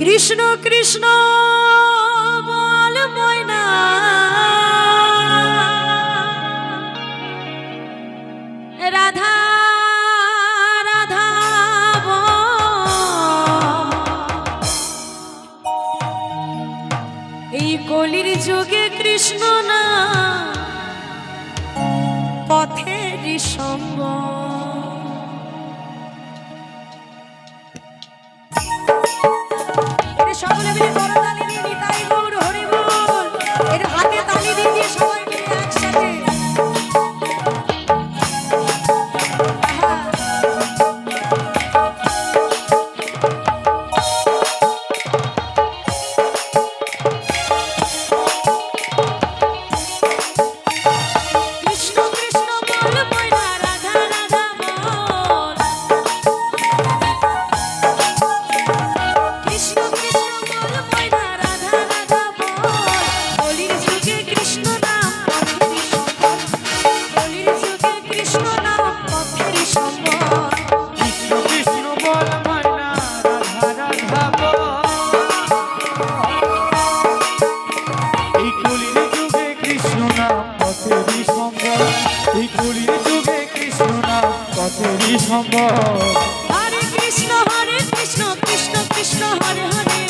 কৃষ্ণ কৃষ্ণ বল ময়না। রাধা রাধা এই কলির যুগে কৃষ্ণ না পথের সম্ভব Everybody পথেরই সম্ভব হরে কৃষ্ণ হরে কৃষ্ণ কৃষ্ণ কৃষ্ণ হরে হরে।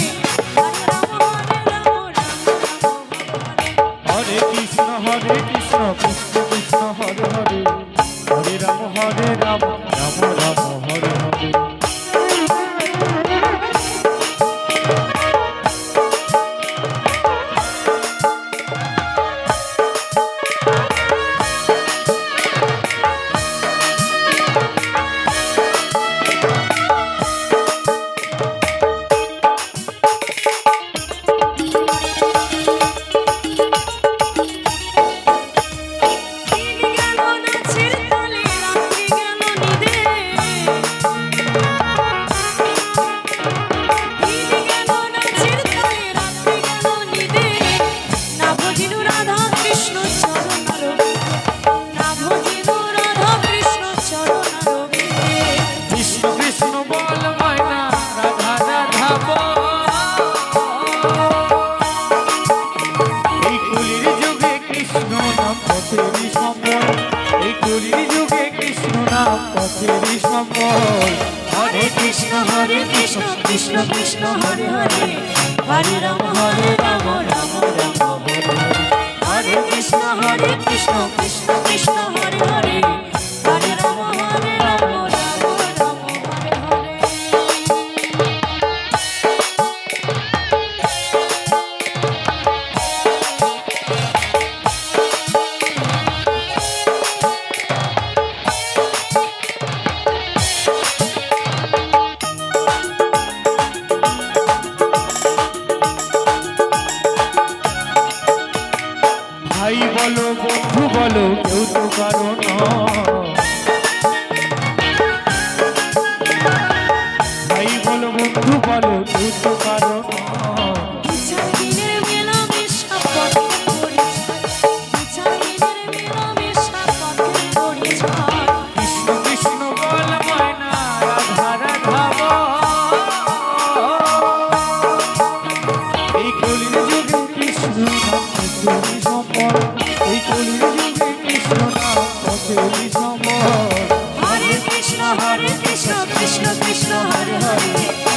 হরে কৃষ্ণ হরে কৃষ্ণ কৃষ্ণ কৃষ্ণ হরে হরে। হরে রাম হরে রাম সম্বল। এই কলির যুগে কৃষ্ণ নাম, পথের সম্বল। হরে কৃষ্ণ হরে কৃষ্ণ কৃষ্ণ কৃষ্ণ, হরে হরে। হরে রাম হরে রাম রাম রাম হরে হরে কৃষ্ণ হরে কৃষ্ণ কৃষ্ণ কৃষ্ণ কেউ তো কারণ ভাই বলো বন্ধু বলো কেউ তো কারণ পথেরই সম্বল এই কলির যুগে কৃষ্ণ নাম পথেরই সম্বল হরে কৃষ্ণ হরে কৃষ্ণ কৃষ্ণ কৃষ্ণ হরে হরে